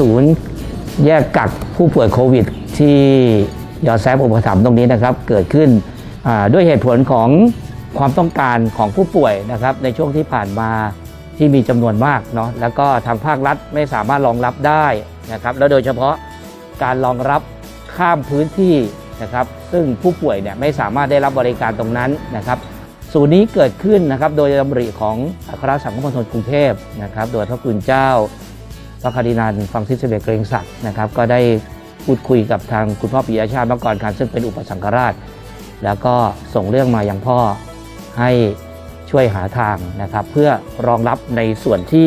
ศูนย์แยกกักผู้ป่วยโควิด ที่ยอแซฟอุปถัมภ์ตรงนี้นะครับ เกิดขึ้นด้วยเหตุผลของความต้องการของผู้ป่วยนะครับ ในช่วงที่ผ่านมาที่มีจำนวนมากเนาะแล้วก็ทางภาครัฐไม่สามารถรองรับได้นะครับ แล้วโดยเฉพาะการรองรับข้ามพื้นที่นะครับ ซึ่งผู้ป่วยเนี่ยไม่สามารถได้รับบริการตรงนั้นนะครับศูนย์นี้เกิดขึ้นนะครับโดยดำริของอัครสังคมณฑลกรุงเทพนะครับ โดยพระคุณเจ้า พระคาร์ดินันฟังซิสเบเกรงศักดิ์นะครับ ก็ได้พูดคุยกับทางคุณพ่อปิยชาติมกรการซึ่งเป็นอุปสังฆราช แล้วก็ส่งเรื่องมาอยังพ่อให้ช่วยหาทางนะครับ เพื่อรองรับในส่วนที่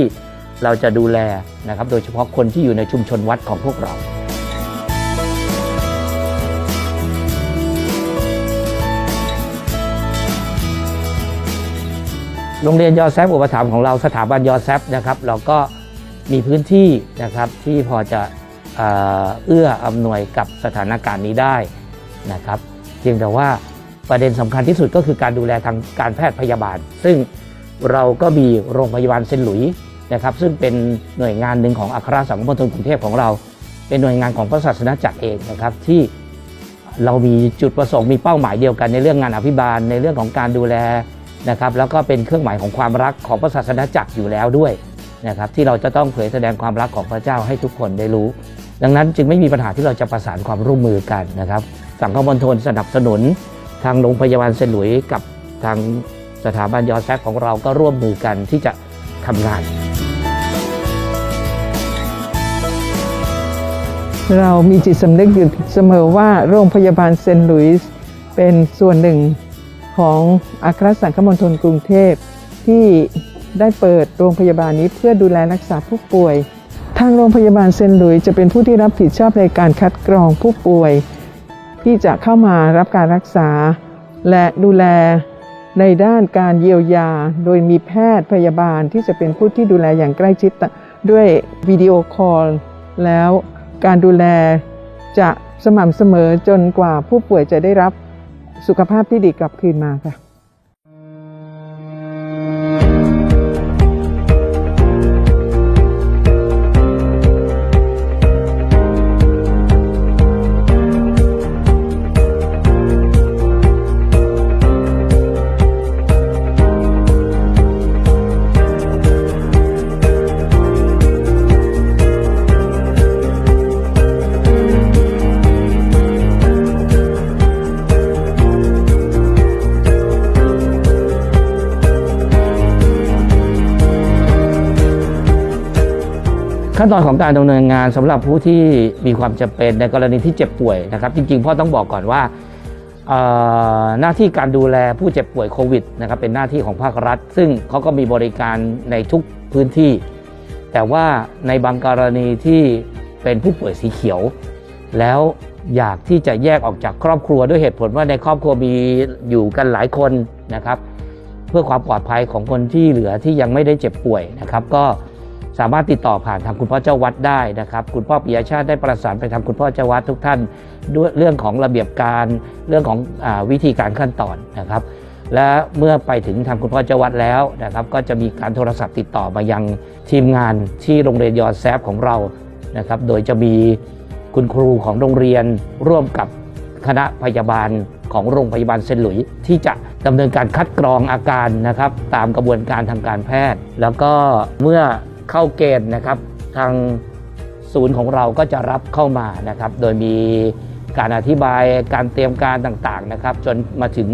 เราจะดูแลนะครับ โดยเฉพาะคนที่อยู่ในชุมชนวัดของพวกเราโรงเรียนยอแซฟอุปถัมภ์ของเราสถาบันยอแซฟนะครับ เราก็ มีพื้นที่นะครับที่พอจะเอื้ออำนวยกับสถานการณ์นี้ได้นะครับเพียงแต่ว่าประเด็นสำคัญที่สุดก็คือการดูแลทางการแพทย์พยาบาล ซึ่งเราก็มีโรงพยาบาลเซนหลุยส์นะครับซึ่งเป็นหน่วยงานหนึ่งของอัครสังคมณฑลกรุงเทพของเรา เป็นหน่วยงานของพระศาสนาจักรเองนะครับที่เรามีจุดประสงค์มีเป้าหมายเดียวกันในเรื่องงานอภิบาลในเรื่องของการดูแลนะครับแล้วก็เป็นเครื่องหมายของความรักของพระศาสนาจักรอยู่แล้วด้วย นะครับที่เราจะต้องเผยแสดงความรักของพระเจ้าให้ทุกคนได้รู้ ดังนั้นจึงไม่มีปัญหาที่เราจะประสานความร่วมมือกันนะครับ สังคมณฑลสนับสนุน ทางโรงพยาบาลเซนหลุยส์กับทางสถาบันยอแซฟของเราก็ร่วมมือกันที่จะทำงาน เรามีจิตสำนึกอยู่เสมอว่าโรงพยาบาลเซนต์หลุยส์เป็นส่วนหนึ่งของอัครสังคมณฑลกรุงเทพที่ ได้เปิดโรงพยาบาลนี้เพื่อดูแลรักษาผู้ป่วย ทางโรงพยาบาลเซนต์หลุยจะเป็นผู้ที่รับผิดชอบในการคัดกรองผู้ป่วย ที่จะเข้ามารับการรักษา และดูแลในด้านการเยียวยา โดยมีแพทย์พยาบาลที่จะเป็นผู้ที่ดูแลอย่างใกล้ชิดด้วยวิดีโอคอลแล้วการดูแลจะสม่ำเสมอจนกว่าผู้ป่วยจะได้รับสุขภาพที่ดีกลับคืนมาค่ะ ขั้นตอนของการดำเนินงานสำหรับผู้ที่มีความจำเป็นในกรณีที่เจ็บป่วยนะครับ จริงๆพ่อต้องบอกก่อนว่าหน้าที่การดูแลผู้เจ็บป่วยโควิดนะครับเป็นหน้าที่ของภาครัฐ ซึ่งเขาก็มีบริการในทุกพื้นที่ แต่ว่าในบางกรณีที่เป็นผู้ป่วยสีเขียว แล้วอยากที่จะแยกออกจากครอบครัวด้วยเหตุผลว่าในครอบครัวมีอยู่กันหลายคนนะครับ เพื่อความปลอดภัยของคนที่เหลือที่ยังไม่ได้เจ็บป่วยนะครับ ก็ สามารถติดต่อผ่านทางคุณพ่อเจ้าวัดได้นะครับ คุณพ่อปิยชาติได้ประสานไปทางคุณพ่อเจ้าวัดทุกท่านด้วยเรื่องของระเบียบการเรื่องของอวิธีการขั้นตอนนะครับ และเมื่อไปถึงทางคุณพ่อเจ้าวัดแล้วนะครับ ก็จะมีการโทรศัพท์ติดต่อมายังทีมงานที่โรงเรียนยอแซฟของเรานะครับ โดยจะมีคุณครูของโรงเรียนร่วมกับคณะพยาบาลของโรงพยาบาลเซนหลุย ที่จะดำเนินการคัดกรองอาการนะครับ ตามกระบวนการทางการแพทย์ แล้วก็เมื่อ เข้าเกณฑ์นะครับ ทางศูนย์ของเราก็จะรับเข้ามานะครับ โดยมีการอธิบายการเตรียมการต่างๆนะครับ จนมาถึง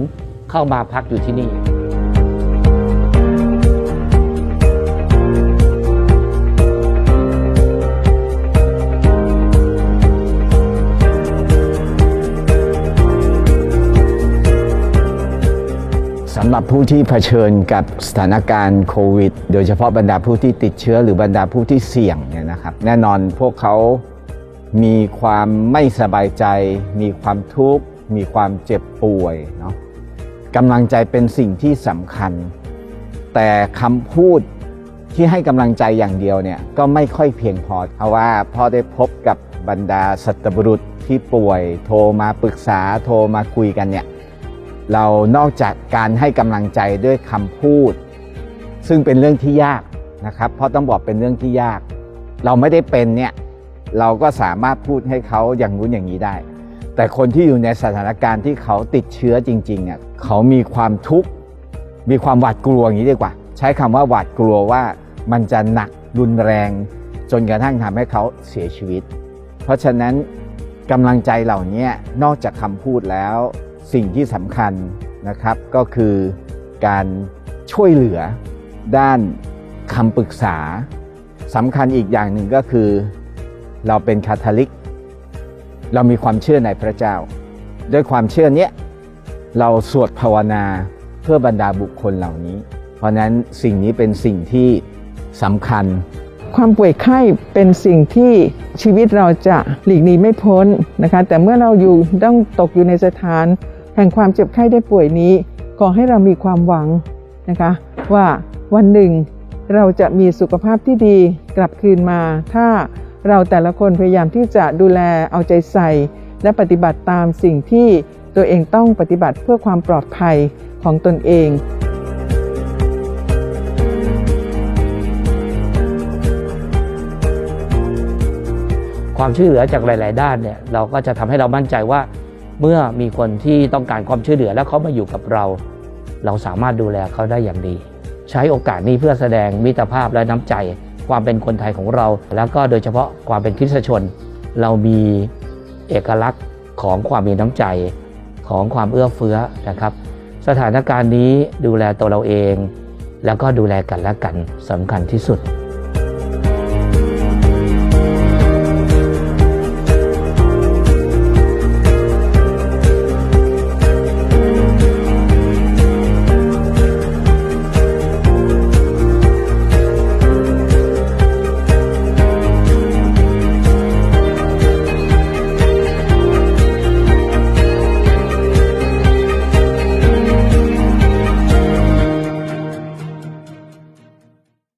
เข้ามาพักอยู่ที่นี่ สำหรับผู้ที่เผชิญกับสถานการณ์โควิด โดยเฉพาะบรรดาผู้ที่ติดเชื้อหรือบรรดาผู้ที่เสี่ยงเนี่ยนะครับ แน่นอนพวกเขามีความไม่สบายใจ มีความทุกข์ มีความเจ็บป่วยเนาะกำลังใจเป็นสิ่งที่สำคัญ แต่คำพูดที่ให้กำลังใจอย่างเดียวเนี่ยก็ไม่ค่อยเพียงพอ เพราะว่าพอได้พบกับบรรดาสัตบุรุษที่ป่วย โทรมาปรึกษาโทรมาคุยกันเนี่ย เรานอกจากการให้กำลังใจด้วยคำพูด ซึ่งเป็นเรื่องที่ยากนะครับ เพราะต้องบอกเป็นเรื่องที่ยาก เราไม่ได้เป็นเนี่ยเราก็สามารถพูดให้เขาอย่างนู้นอย่างนี้ได้ แต่คนที่อยู่ในสถานการณ์ที่เขาติดเชื้อจริงๆอะเขามีความทุกข์มีความหวาดกลัวอย่างนี้ดีกว่า ใช้คำว่าหวาดกลัวว่ามันจะหนักรุนแรง จนกระทั่งทำให้เขาเสียชีวิต เพราะฉะนั้นกำลังใจเหล่านี้นอกจากคำพูดแล้ว สิ่งที่สำคัญนะครับก็คือการช่วยเหลือด้านคำปรึกษาสำคัญอีกอย่างหนึ่งก็คือ เราเป็นคาทอลิก เรามีความเชื่อในพระเจ้า ด้วยความเชื่อเนี้ยเราสวดภาวนาเพื่อบรรดาบุคคลเหล่านี้ เพราะนั้นสิ่งนี้เป็นสิ่งที่สำคัญ ความป่วยไข้เป็นสิ่งที่ชีวิตเราจะหลีกหนีไม่พ้นนะคะ แต่เมื่อเราอยู่ต้องตกอยู่ในสถาน ห่งความเจ็บไข้ได้ป่วยนี้ ขอให้เรามีความหวังนะคะว่าวันหนึ่งเราจะมีสุขภาพที่ดีกลับคืนมา ถ้าเราแต่ละคนพยายามที่จะดูแลเอาใจใส่ และปฏิบัติตามสิ่งที่ตัวเองต้องปฏิบัติเพื่อความปลอดภัยของตนเองความช่วยเหลือจากหลาย ๆ ด้านเนี่ยเราก็จะทำให้เรามั่นใจว่า เมื่อมีคนที่ต้องการความช่วยเหลือแล้วเขามาอยู่กับเรา เราสามารถดูแลเขาได้อย่างดี ใช้โอกาสนี้เพื่อแสดงมิตรภาพและน้ำใจ ความเป็นคนไทยของเรา แล้วก็โดยเฉพาะความเป็นคริสตชน เรามีเอกลักษณ์ของความมีน้ำใจของความเอื้อเฟื้อนะครับ สถานการณ์นี้ดูแลตัวเราเอง แล้วก็ดูแลกันและกันสำคัญที่สุด